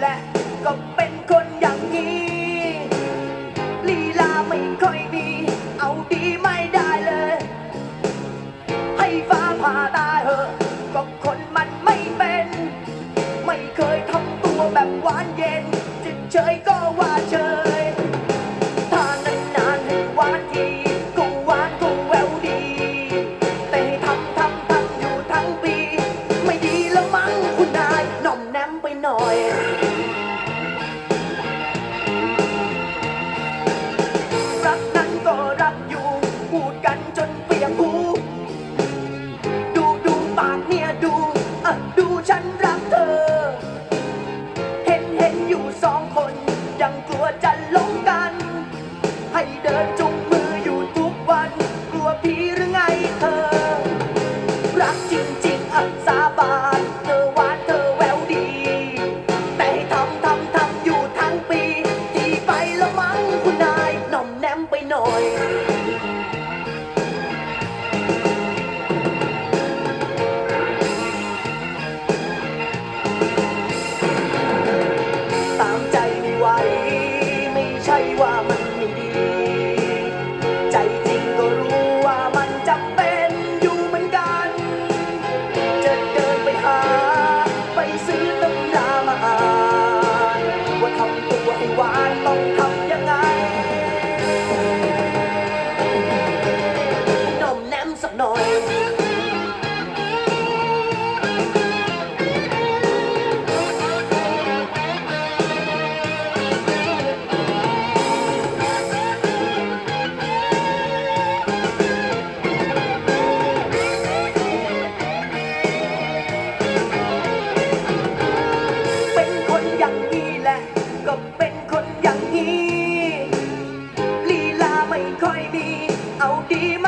และ ก็เป็นคนอย่างนี้ลีลาไม่ค่อยดีเอาดีไม่ได้เลย ให้ฟ้าผ่าตายเหอะก็คนมันไม่เป็น ไม่เคยทำตัวแบบหวานเย็นจะเฉยก็ว่าเฉยถ้านานให้วานทีก็วานก็แววดี แต่ทำทำทำอยู่ทั้งปี ไม่ดีแล้วมั้งคุณนายนอมแนมไปหน่อย จริงๆอะาบานเธอวานเธอแววดี แต่ใทำทำทำอยู่ทั้งปีทีไปละมั้คุณนายนอมแนมไปหน่อย ตามใจไม่ไหวไม่ใช่ว่ามันไม่ดี ใจจริงก็รู้ว่ามันจำเป็น เอาดีไม่ไ